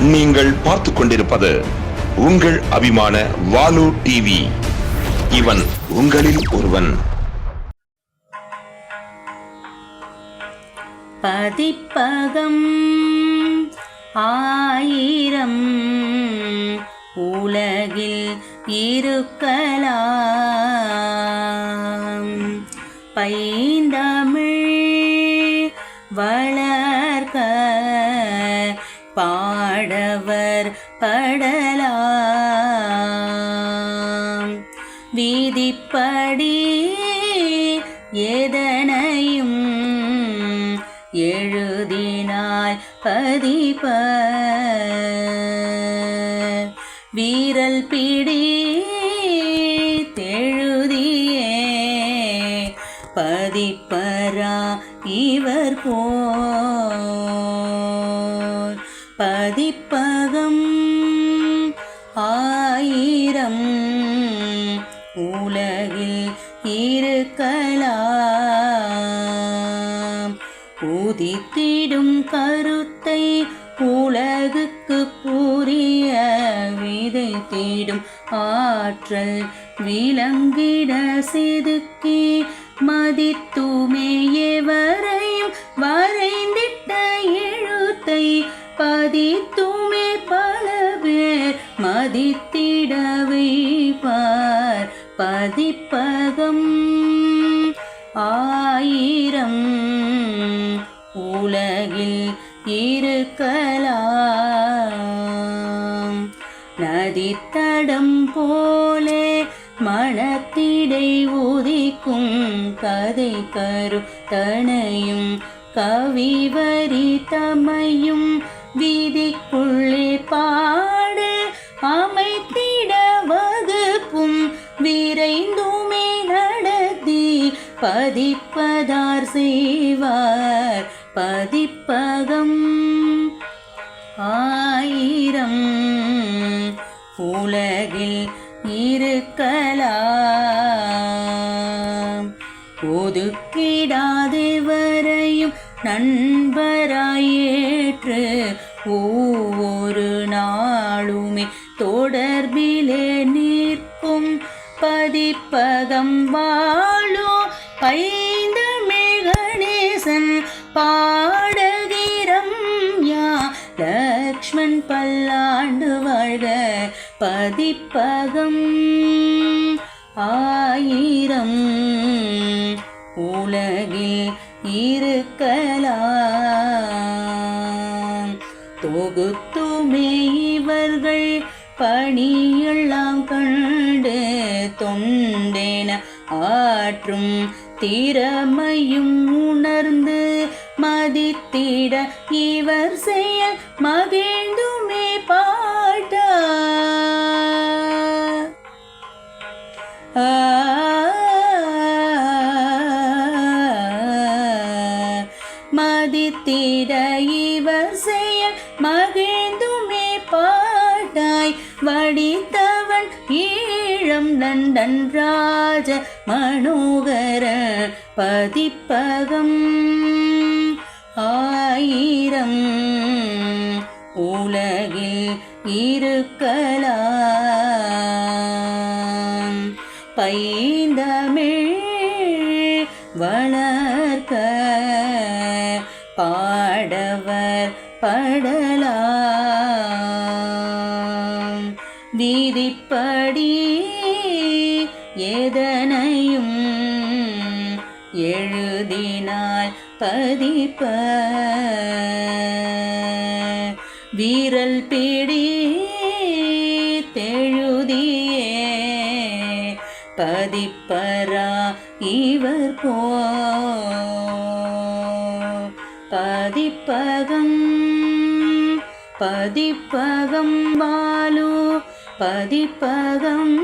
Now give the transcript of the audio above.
நீங்கள் பார்த்துக் கொண்டிருப்பது உங்கள் அபிமான வாலு டிவி இவன் உங்களில் ஒருவன். பதிப்பகம் ஆயிரம் உலகில் இருக்கலாம். பைந்தமிழ் வளர்க்க படவர் படலாம். வீதிப்படி எதனையும் எழுதினாய் பதிப்ப. வீரல் பிடி தெழுதியே பதிப்பரா இவர் போ ஆயிரம் உலகில் இருக்கலாம். உதித்திடும் கருத்தை உலகுக்கு புரிய விதைத்திடும் ஆற்றல் விலங்கிட செதுக்கி மதித்துமே எவரையும் வரைந்திட்டு பேர் மதித்திட வைப்பார் பதிப்பகம். ஆயிரம் உலகில் இருக்கலாம். நதித்தடம் போலே மனத்திடை உதிக்கும் கதை கரு தனையும் கவிவரி தமையும் விதிக்குள்ளே பதிப்பதார் செய்வார். பதிப்பகம் ஆயிரம் உலகில் இருக்கலாம். ஒதுக்கிடாதவரையும் நண்பராயேற்று ஒவ்வொரு நாளுமே தொடர்பிலே நிற்கும் பதிப்பகம் வாழும் பைந்தமிழ் கணேசன் பாடகிரம் யா. லக்ஷ்மண் பல்லாண்டு வாழ்க பதிப்பகம். ஆயிரம் உலகில் இருக்கலாம். தொகுத்துமே இவர்கள் பணியெல்லாம் கண்டு தொண்டேன ஆற்றும் திறமையும் உணர்ந்து மதித்திட இவர் செய்ய மகிழ்ந்துமே பாட்டா. மதித்திட இவர் செய்ய மகிழ் ஈழம் நண்டன் ராஜ மனோகர பதிப்பகம். ஆயிரம் உலகில் இருக்கலாம். பைந்தமிழ் வளர்க்க பாடவர் பட விதிப்படி எதனையும் எழுதினால் பதிப்ப. வீரல் பிடி தெழுதியே பதிப்பரா இவர் போ. பதிப்பகம் பதிப்பகம் வாலு பதிப்பகம்.